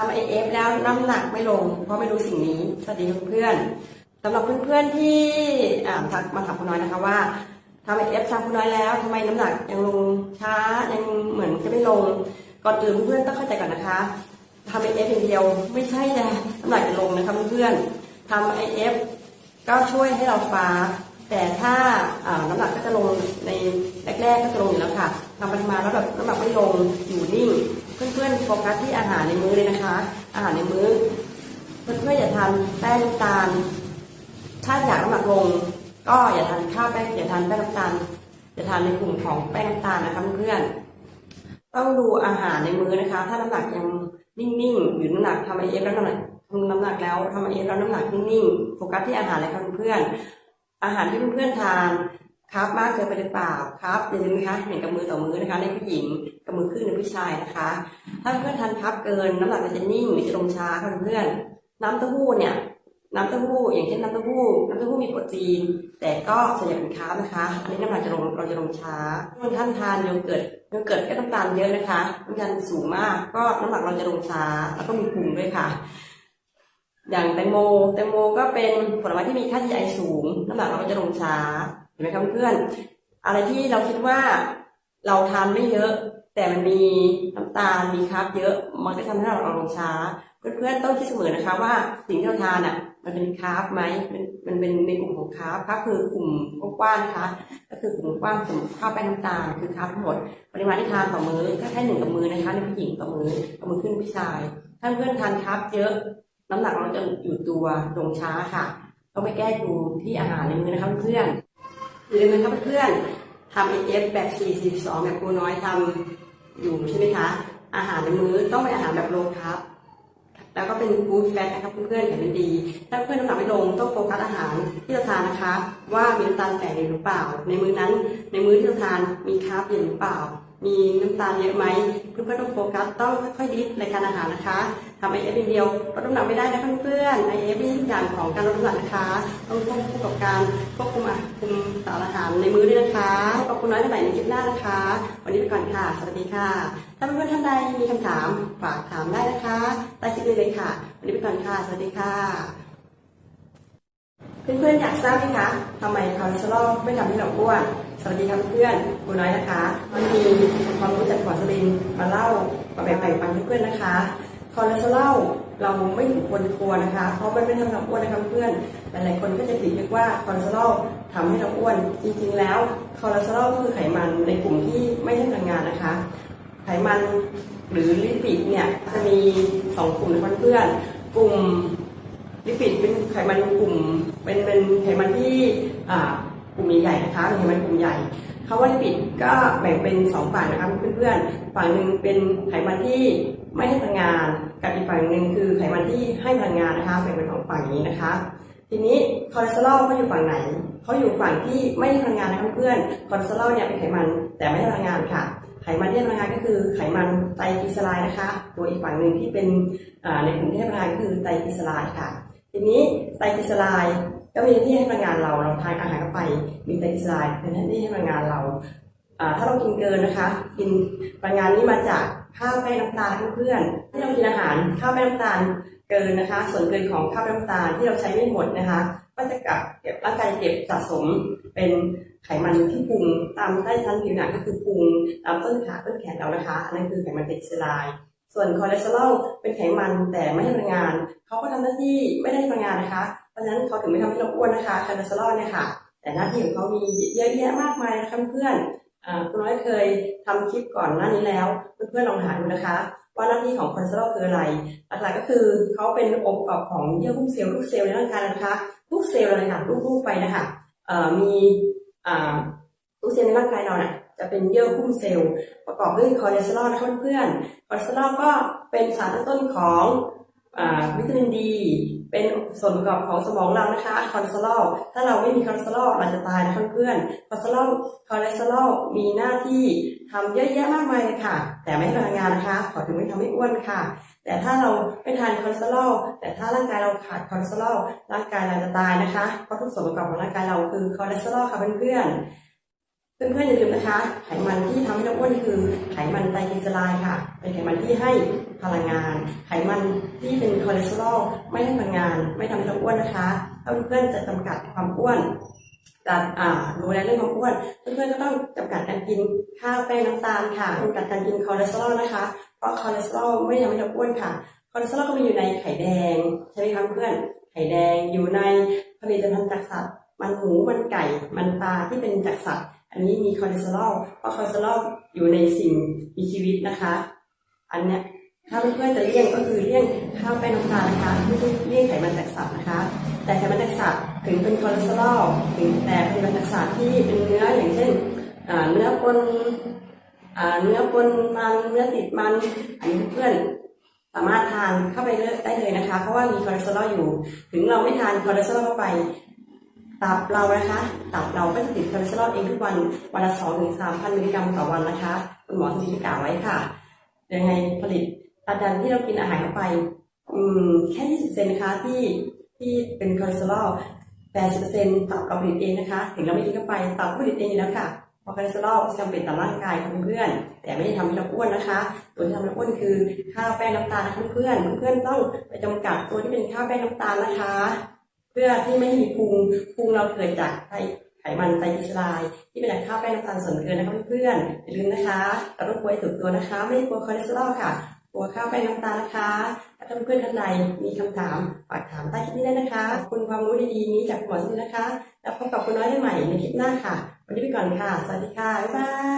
ทำไอเอฟแล้วน้ำหนักไม่ลง เพราะไม่รู้สิ่งนี้ สวัสดีเพื่อนสำหรับเพื่อนๆที่อ่ทักมาถามคุณน้อยนะคะว่าทำไอเอฟทำคุณน้อยแล้วทำไมน้ำหนักยังลงช้ายังเหมือนจะไม่ลง ก่อนอื่นเพื่อนต้องเข้าใจก่อนนะคะทำไอเอฟอย่างเดียว ไม่ใช่นะน้ำหนักจะลงนะคะเพื่อนๆทำไอเอฟก็ช่วยให้เราฟ้า แต่ถ้าน้ำหนักก็จะลงในแรกๆก็จะลงอยู่แล้วค่ะทำไปมาแล้วแบบน้ำหนักไม่ลงอยู่นิ่ง เพื่อนๆโฟกัสที่อาหารในมื้อเลยนะคะ อาหารในมื้อ เพื่อนๆอย่าทานแป้งน้ำตาล ถ้าอยากน้ำหนักลง ก็อย่าทานข้าวแป้งอย่าทานแป้งน้ำตาลอย่าทานในกลุ่มของแป้งน้ำตาลนะคะเพื่อนๆต้องดูอาหารในมื้อนะคะ ถ้าน้ำหนักยังนิ่งๆหรือน้ำหนักทำไอเอฟแล้วน้ำหนักทำน้ำหนักแล้วทำไอเอฟแล้วน้ำหนักนิ่งๆโฟกัสที่อาหารเลยค่ะเพื่อนๆ อาหารที่เพื่อนๆทานครับมากเกินไปหรือเปล่าครับอย่าลืมนะคะเห็นกับมือต่อมือนะคะ ในผู้หญิงกับมือครึ่งในผู้ชายนะคะ ถ้าเพื่อนทานครับเกินน้ำหนักจะนิ่งหรือจะลงช้าค่ะเพื่อนน้ำเต้าหู้เนี่ยน้ำเต้าหู้อย่างเช่นน้ำเต้าหู้น้ำเต้าหู้มีโปรตีน แต่ก็ส่วนใหญ่เป็นคาร์บนะคะ อันนี้น้ำหนักจะลงเราจะลงช้าบางท่านทานโยเกิร์ตโยเกิร์ตก็น้ำตาลเยอะนะคะน้ำตาลสูงมากก็น้ำหนักเราจะลงช้าแล้วก็มีพุงด้วยค่ะ อย่างแตงโมแตงโมก็เป็นผลไม้ที่มีค่า GI สูง น้ำหนักเราก็จะลงช้าเห็นไหมครับเพื่อนอะไรที่เราคิดว่าเราทานไม่เยอะ แต่มันมีน้ำตาลมีคาร์บเยอะ มันก็ทำให้เราลงช้า เพื่อนๆต้องคิดเสมอนะคะว่าสิ่งที่เราทานอะมันเป็นคาร์บไหมมันมันเป็นในกลุ่มของคาร์บคาร์บคือกลุ่มกว้างๆนะคะก็คือกลุ่มกว้างกลุ่มข้าวแป้งน้ำตาลคือคาร์บทั้งหมดปริมาณที่ทานต่อมื้อก็แค่หนึ่งกับมือนะคะในผู้หญิงต่อมือกับมือขึ้นผู้ชาย ถ้าเพื่อนทานคาร์บเยอะ น้ำหนักเราจะอยู่ตัวลงช้าค่ะต้องไปแก้ดูที่อาหารในมือนะคะเพื่อนอย่าลืมนะครับเพื่อนทำเอฟแบบ 42 แบบครูน้อยทำอยู่ใช่ไหมคะ อาหารในมื้อต้องเป็นอาหารแบบโลคร์บแล้วก็เป็นกู๊ดแฟตนะครับเพื่อนๆเห็นเป็นดี ถ้าเพื่อนน้ำหนักไม่ลงต้องโฟกัสอาหารที่เราทานนะคะ ว่ามีน้ำตาลแฝงอยู่หรือเปล่า ในมื้อนั้นในมื้อที่เราทานมีคาร์บเยอะหรือเปล่า มีน้ำตาลเยอะไหมเพื่อนๆต้องโฟกัสต้องค่อยๆดิฟรายการอาหารนะคะทำไอเอฟเดียวลดน้ำหนักไม่ได้นะเพื่อนๆไอเอฟเป็นทุกอย่างของการลดน้ำหนักนะคะต้องควบคู่กับการควบคุมอาคุมสารอาหารในมื้อด้วยนะคะขอบคุณน้อยในใหม่ในคลิปหน้านะคะ วันนี้ไปก่อนค่ะ สวัสดีค่ะ ถ้าเพื่อนๆท่านใดมีคำถามฝากถามได้นะคะใต้คลิปนี้เลยค่ะ วันนี้ไปก่อนค่ะ สวัสดีค่ะเพื่อนๆอยากทราบไหมคะทำไมคอเลสเตอรอลไม่ทำให้เราอ้วน สวัสดีครับเพื่อนคุณน้อยนะคะวันนี้ความรู้จากหมอสลินมาเล่ามาแบ่งปันเพื่อนนะคะคอเลสเตอรอลเราไม่ถูกคนกลัวนะคะ เพราะมันไม่ทำให้เราอ้วนนะคะเพื่อน หลายๆคนก็จะผิดนึกว่าคอเลสเตอรอลทำให้เราอ้วน จริงๆแล้วคอเลสเตอรอลก็คือไขมันในกลุ่มที่ไม่ใช่พลังงานนะคะ ไขมันหรือลิปิดเนี่ยจะมีสองกลุ่มนะคะเพื่อนกลุ่มลิปิดเป็นไขมันกลุ่มเป็นเป็นไขมันที่อ่า กลุ่มใหญ่ๆนะคะเป็นไขมันกลุ่มใหญ่คำว่าลิปิดก็แบ่งเป็นสองฝั่งนะคะเพื่อนๆ ฝั่งหนึ่งเป็นไขมันที่ไม่ให้พลังงาน กับอีกฝั่งหนึ่งคือไขมันที่ให้พลังงานนะคะแบ่งเป็นสองฝั่งอย่างนี้นะคะ ทีนี้คอเลสเตอรอลเขาอยู่ฝั่งไหนเขาอยู่ฝั่งที่ไม่ให้พลังงานนะคะเพื่อนคอเลสเตอรอลเนี่ยเป็นไขมันแต่ไม่ให้พลังงานค่ะ ไขมันที่ให้พลังงานก็คือไขมันไตรกลีเซอไรด์นะคะ ตัวอีกฝั่งหนึ่งที่เป็นในกลุ่มที่ให้พลังงานก็คือไตรกลีเซอไรด์ค่ะ ทีนี้ไตรกลีเซอไรด์ก็มีหน้าที่ให้พลังงานเราเราทานอาหารเข้าไปมีไตรกลีเซอไรด์เป็นหน้าที่ให้พลังงานเราถ้าเรากินเกินนะคะ กินพลังงานนี้มาจากข้าวแป้งน้ำตาลเพื่อนๆที่เรากินอาหารข้าวแป้งน้ำตาลเกินนะคะ ส่วนเกินของข้าวแป้งน้ำตาลที่เราใช้ไม่หมดนะคะ ก็จะกลับเก็บร่างกายเก็บสะสมเป็นไขมันที่พุงตามใต้ชั้นผิวหนังก็คือพุงตามต้นขาต้นแขนเรานะคะอันนั้นคือไขมันไตรกลีเซอรด์ ส่วนคอเลสเตอรอลเป็นไขมันแต่ไม่ให้พลังงานเขาก็ทำหน้าที่ไม่ได้ให้พลังงานนะคะเพราะฉะนั้นเขาถึงไม่ทำให้เราอ้วนนะคะคอเลสเตอรอลเนี่ยค่ะ แต่หน้าที่ของเขามีเยอะแยะมากมายนะคะเพื่อนอ่าคุณน้อยเคยทำคลิปก่อนหน้านี้แล้วเพื่อนๆลองหาดูนะคะ ว่าหน้าที่ของคอเลสเตอรอลคืออะไรหลักๆก็คือเขาเป็นองค์ประกอบของเยื่อหุ้มเซลล์ทุกเซลล์ในร่างกายนะคะทุกเซลล์เลยค่ะลูกๆไปนะคะมีอ่า ทุกเซลล์ในร่างกายเราเนี่ยจะเป็นเยื่อหุ้มเซลล์ประกอบด้วยคอเลสเตอรอลนะคะเพื่อนคอเลสเตอรอลก็เป็นสารตั้งต้นของวิตามินดี เป็นส่วนประกอบของสมองเรานะคะคอเลสเตอรอลถ้าเราไม่มีคอเลสเตอรอลเราจะตายนะเพื่อนคอเลสเตอรอลคอเลสเตอรอลมีหน้าที่ทำเยอะแยะมากมายเลยค่ะ แต่ไม่ให้พลังงานนะคะขอถึงไม่ทำให้อ้วนค่ะ แต่ถ้าเราไม่ทานคอเลสเตอรอลแต่ถ้าร่างกายเราขาดคอเลสเตอรอลร่างกายเราจะตายนะคะเพราะทุกส่วนประกอบของร่างกายเราคือคอเลสเตอรอลค่ะเพื่อนๆ เพื่อนๆอย่าลืมนะคะ ไขมันที่ทำให้เราอ้วนคือ ไขมันไตรกลีเซอไรด์ค่ะ เป็นไขมันที่ให้พลังงาน ไขมันที่เป็นคอเลสเตอรอลไม่ให้พลังงาน ไม่ทำให้เราอ้วนนะคะถ้าเพื่อนๆจะจำกัดความอ้วนจะดูแลเรื่องความอ้วน เพื่อนๆก็ต้องจำกัดการกินข้าวแป้งน้ำตาลค่ะจำกัดการกินคอเลสเตอรอลนะคะ เพราะคอเลสเตอรอลไม่ทำให้เราอ้วนค่ะ คอเลสเตอรอลก็มีอยู่ในไข่แดงใช่ไหมคะเพื่อน ไข่แดงอยู่ในผลิตภัณฑ์จากสัตว์ มันหมู มันไก่ มันปลาที่เป็นจากสัตว์ อันนี้มีคอเลสเตอรอลเพราะคอเลสเตอรอลอยู่ในสิ่งมีชีวิตนะคะ อันเนี้ยถ้าเพื่อนๆจะเลี่ยงก็คือเลี่ยงข้าวแป้งน้ำตาลนะคะไม่ใช่เลี่ยงไขมันจากสัตว์นะคะ แต่ไขมันจากสัตว์ถึงเป็นคอเลสเตอรอลถึงแต่ไขมันจากสัตว์ที่เป็นเนื้ออย่างเช่นเนื้อปนอเนื้อปนมันเนื้อติดมันอันนี้เพื่อนสามารถทานเข้าไปได้เลยนะคะ เพราะว่ามีคอเลสเตอรอลอยู่ ถึงเราไม่ทานคอเลสเตอรอลเข้าไป ตับเรานะคะ ตับเราก็จะติดคอเลสเตอรอลเองทุกวัน วันละสองถึงสามพันมิลลิกรัมต่อวันนะคะคุณหมอที่กล่าวไว้ค่ะยังไงผลิตตับดันที่เรากินอาหารเข้าไป อืม แค่ยี่สิบเซนนะคะที่ที่เป็นคอเลสเตอรอลแปดสิบเปอร์เซ็นต์ตับเราผลิตเองนะคะ ถึงเราไม่กินเข้าไปตับผลิตเองอยู่แล้วค่ะพราะคอเลสเตอรอลจำเป็นต่อร่างกายของเพื่อน แต่ไม่ได้ทำให้เราอ้วนนะคะ ตัวที่ทำให้เราอ้วนคือข้าวแป้งน้ำตาลนะคะเพื่อนเพื่อนต้องไปจำกัดตัวที่เป็นข้าวแป้งน้ำตาลนะคะ พื่อที่ไม่ให้มีพุงพุงเราเกิดจากไขไขมันไตรกลีเซอไรด์ที่เป็นจากข้าวแป้งน้ำตาลส่วนเกินนะคะเพื่อนๆอย่าลืมนะคะ เราต้องกลัวให้ถูกตัวนะคะ ไม่ได้กลัวคอเลสเตอรอลค่ะกลัวข้าวแป้งน้ำตาลนะคะถ้าเพื่อนๆท่านใดมีคำถามฝากถามใต้คลิปนี้ได้นะคะคุณความรู้ดีๆนี้จากหมอสุนินะคะ แล้วพบกับคุณน้อยได้ใหม่ในคลิปหน้าค่ะ วันนี้ไปก่อนค่ะ สวัสดีค่ะบ๊ายบาย